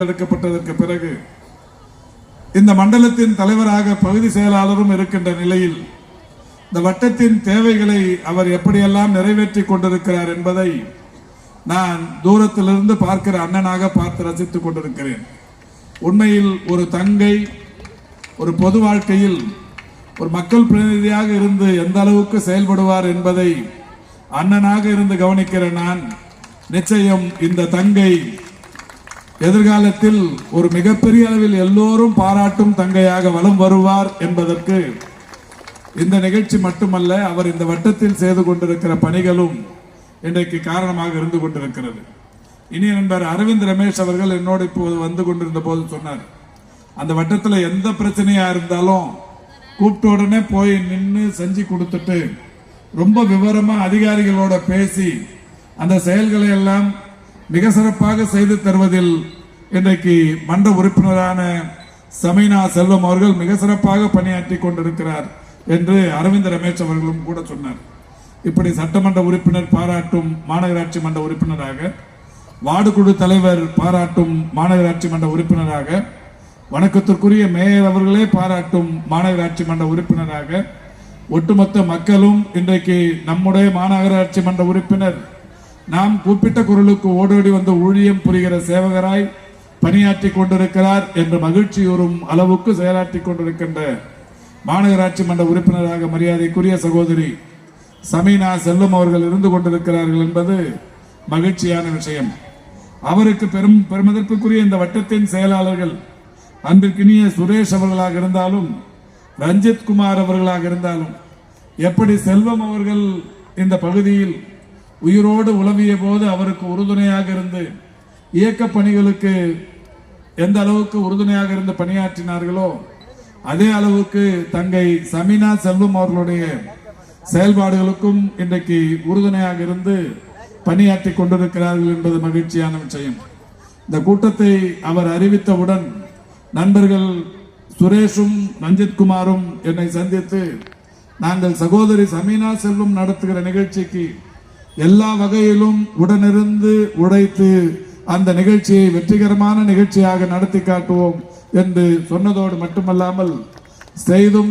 எடுக்கப்பட்டதற்கு பிறகு இந்த மண்டலத்தின் தலைவராக பகுதி செயலாளரும் இருக்கின்ற நிலையில் இந்த வட்டத்தின் தேவைகளை அவர் எப்படியெல்லாம் நிறைவேற்றி கொண்டிருக்கிறார் என்பதை நான் தூரத்திலிருந்து பார்க்கிற அண்ணனாக பார்த்து ரசித்துக் கொண்டிருக்கிறேன். உண்மையில் ஒரு தங்கை ஒரு பொது வாழ்க்கையில் ஒரு மக்கள் பிரதிநிதியாக இருந்து எந்த அளவுக்கு செயல்படுவார் என்பதை அண்ணனாக இருந்து கவனிக்கிற நான் நிச்சயம் இந்த தங்கை எதிர்காலத்தில் ஒரு மிகப்பெரிய அளவில் எல்லோரும் பாராட்டும் தங்கையாக வலம் வருவார் என்பதற்கு இந்த நிகழ்ச்சி மட்டுமல்ல அவர் இந்த வட்டத்தில் செய்து கொண்டிருக்கிற பணிகளும் இன்றைக்கு காரணமாக இருந்து கொண்டிருக்கிறது. இனிய நண்பர் அரவிந்த் ரமேஷ் அவர்கள் என்னோடு இப்போது வந்து கொண்டிருந்த போது சொன்னார் அந்த வட்டத்தில் எந்த பிரச்சனையாக இருந்தாலும் கூப்பிட்ட உடனே போய் நின்று செஞ்சு கொடுத்துட்டு ரொம்ப விவரமாக அதிகாரிகளோட பேசி அந்த செயல்களை எல்லாம் மிக சிறப்பாக செய்து தருவதில் இன்றைக்கு மன்ற உறுப்பினரான சமீனா செல்வம் அவர்கள் மிக சிறப்பாக பணியாற்றி கொண்டிருக்கிறார் என்று அரவிந்த் ரமேஷ் அவர்களும் கூட சொன்னார். இப்படி சட்டமன்ற உறுப்பினர் பாராட்டும் மாநகராட்சி மன்ற உறுப்பினராக வார்டு குழு தலைவர் பாராட்டும் மாநகராட்சி மன்ற உறுப்பினராக வணக்கத்திற்குரிய மேயர் அவர்களே பாராட்டும் மாநகராட்சி மன்ற உறுப்பினராக ஒட்டுமொத்த மக்களும் இன்றைக்கு நம்முடைய மாநகராட்சி மன்ற உறுப்பினர் நாம் கூப்பிட்ட குரலுக்கு ஓடோடி வந்த ஊழியம் புரிகிற சேவகராய் பணியாற்றி கொண்டிருக்கிறார் என்று மகிழ்ச்சியுறும் அளவுக்கு செயலாற்றி கொண்டிருக்கின்ற மாநகராட்சி மன்ற உறுப்பினராக மரியாதைக்குரிய சகோதரி சமீனா செல்வம் அவர்கள் இருந்து கொண்டிருக்கிறார்கள் என்பது மகிழ்ச்சியான விஷயம். அவருக்கு பெரும் பெருமதற்குரிய இந்த வட்டத்தின் செயலாளர்கள் அன்பிற்கினிய சுரேஷ் அவர்களாக இருந்தாலும் ரஞ்சித் குமார் அவர்களாக இருந்தாலும் எப்படி செல்வம் அவர்கள் இந்த பகுதியில் உயிரோடு உழவிய போது அவருக்கு உறுதுணையாக இருந்து இயக்க பணிகளுக்கு எந்த அளவுக்கு உறுதுணையாக இருந்து பணியாற்றினார்களோ அதே அளவுக்கு தங்கை சமீனா செல்வம் அவர்களுடைய செயல்பாடுகளுக்கும் இன்றைக்கு உறுதுணையாக இருந்து பணியாற்றி கொண்டிருக்கிறார்கள் என்பது மகிழ்ச்சியான விஷயம். இந்த கூட்டத்தை அவர் அறிவித்தவுடன் நண்பர்கள் சுரேஷும் ரஞ்சித் குமாரும் என்னை சந்தித்து நாங்கள் சகோதரி சமீனா செல்வம் நடத்துகிற நிகழ்ச்சிக்கு எல்லா வகையிலும் உடனிருந்து உடைத்து அந்த நிகழ்ச்சியை வெற்றிகரமான நிகழ்ச்சியாக நடத்தி காட்டுவோம் என்று சொன்னதோடு மட்டுமல்லாமல் செய்தும்